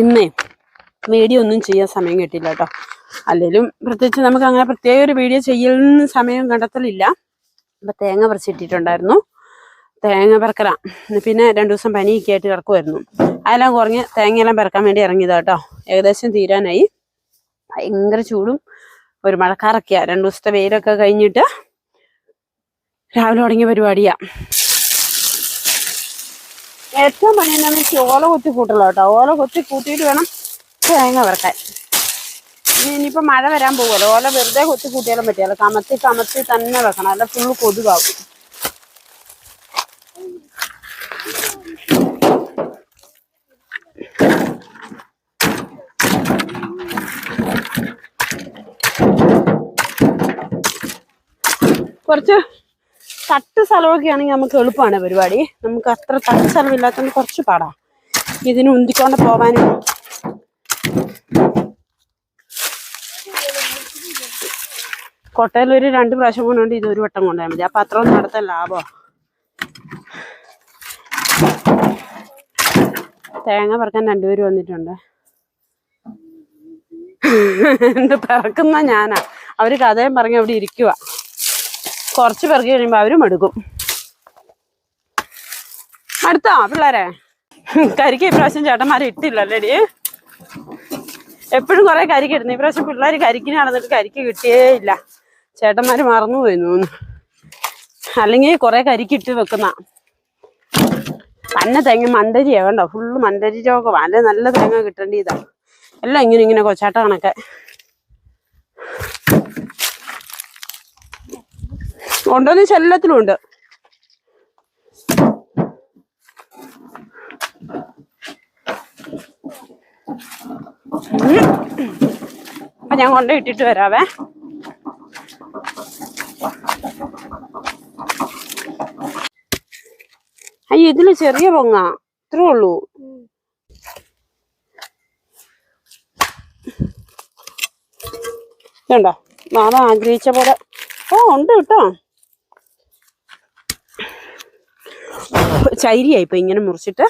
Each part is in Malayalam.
ഇന്നേ വീഡിയോ ഒന്നും ചെയ്യാൻ സമയം കിട്ടില്ല കേട്ടോ. അല്ലെങ്കിലും പ്രത്യേകിച്ച് നമുക്ക് അങ്ങനെ പ്രത്യേക ഒരു വീഡിയോ ചെയ്യലിന് സമയം കണ്ടെത്തലില്ല. അപ്പം തേങ്ങ പറിച്ചിട്ടിട്ടുണ്ടായിരുന്നു. തേങ്ങ പെറുക്കല പിന്നെ രണ്ടു ദിവസം പനിയൊക്കെ ആയിട്ട് കിടക്കുമായിരുന്നു അതെല്ലാം കുറഞ്ഞ് തേങ്ങയെല്ലാം പെറുക്കാൻ വേണ്ടി ഇറങ്ങിയതാ കേട്ടോ. ഏകദേശം തീരാനായി. ഭയങ്കര ചൂടും ഒരു മഴക്കാറൊക്കെയാ. രണ്ടു ദിവസത്തെ വെയിലൊക്കെ കഴിഞ്ഞിട്ട് രാവിലെ തുടങ്ങിയ പരിപാടിയാ. ഏറ്റവും പണി എന്താണെന്ന് വെച്ചാൽ ഓല കൊത്തി കൂട്ടലോ കേട്ടോ. ഓല കൊത്തി കൂട്ടിയിട്ട് വേണം തേങ്ങ വറക്കാൻ. ഇനി ഇനിയിപ്പോ മഴ വരാൻ പോകുമല്ലോ ഓല വെറുതെ കൊത്തി കൂട്ടിയാലും പറ്റിയാലോ കമത്തി കമത്തി തന്നെ വെക്കണം. അല്ല ഫുള്ള് കൊതുകാവും കുറച്ച് തട്ട് സ്ഥലമൊക്കെ ആണെങ്കിൽ നമുക്ക് എളുപ്പമാണ് പരിപാടി. നമുക്ക് അത്ര തട്ട് സ്ഥലമില്ലാത്തതുകൊണ്ട് കുറച്ച് പാടാ. ഇതിന് ഉന്തിക്കൊണ്ട് പോവാനും കൊട്ടയിൽ ഒരു രണ്ട് പ്രാവശ്യം കൊണ്ടുകൊണ്ട് ഇത് ഒരു വട്ടം കൊണ്ടുപോയാൽ മതി. അപ്പൊ അത്ര ഒന്നും നടത്ത ലാഭമാണ് തേങ്ങ പറക്കാൻ രണ്ടുപേരും വന്നിട്ടുണ്ട്. എന്ത് പിറക്കുന്ന ഞാനാ. അവർ കഥയും പറഞ്ഞ് അവിടെ ഇരിക്കുക കുറച്ച് പേർക്ക് കഴിയുമ്പോൾ അവരും എടുക്കും. അടുത്താ പിള്ളേരെ? കരിക്ക് ഇപ്രാവശ്യം ചേട്ടന്മാരെ ഇട്ടില്ലല്ലേടി എപ്പോഴും കുറെ കരിക്ക് ഇടുന്നു. ഇപ്രാവശ്യം പിള്ളേർ കരിക്കിന് നടന്നിട്ട് കരിക്ക് കിട്ടിയേ ഇല്ല. ചേട്ടന്മാര് മറന്നുപോയി തോന്നുന്നു. അല്ലെങ്കിൽ കുറെ കരിക്ക് ഇട്ട് വെക്കുന്ന. തന്നെ തേങ്ങ മണ്ടരിയാ വേണ്ട ഫുള്ള് മണ്ടരി രോഗം അല്ലെ നല്ല തേങ്ങ കിട്ടേണ്ടി ഇതാ. എല്ലാം ഇങ്ങനെ ഇങ്ങനെ കൊച്ചാട്ട കണക്കെ ഉണ്ടോന്ന് ചെല്ലത്തിലും ഉണ്ട് അപ്പൊ ഞാൻ കൊണ്ട് ഇട്ടിട്ട് വരാവേ. അയ്യോ ഇതിൽ ചെറിയ പൊങ്ങ. ഇത്രേ ഉള്ളൂ. ഇതുണ്ടോ? നാളെ ആഗ്രഹിച്ച പോലെ. ഓ ഉണ്ട് കേട്ടോ. ചൈരിയായി ഇപ്പൊ ഇങ്ങനെ മുറിച്ചിട്ട്.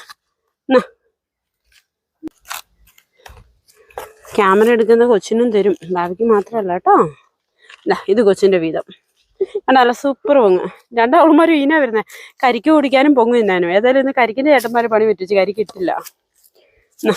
ക്യാമറ എടുക്കുന്ന കൊച്ചിനും തരും. ബാബയ്ക്ക് മാത്രമല്ല കേട്ടോ. ഇത് കൊച്ചിന്റെ വീതം. കണ്ടല്ല സൂപ്പർ പൊങ്ങ്. രണ്ടാളുമാരും ഈന വരുന്നേ. കരിക്ക് കുടിക്കാനും പൊങ്ങ് തിന്നാനും ഏതായാലും ഇന്ന് കരിക്കിന്റെ ചേട്ടന്മാര് പണി പറ്റിച്ച് കരിക്കിട്ടില്ല എന്നാ.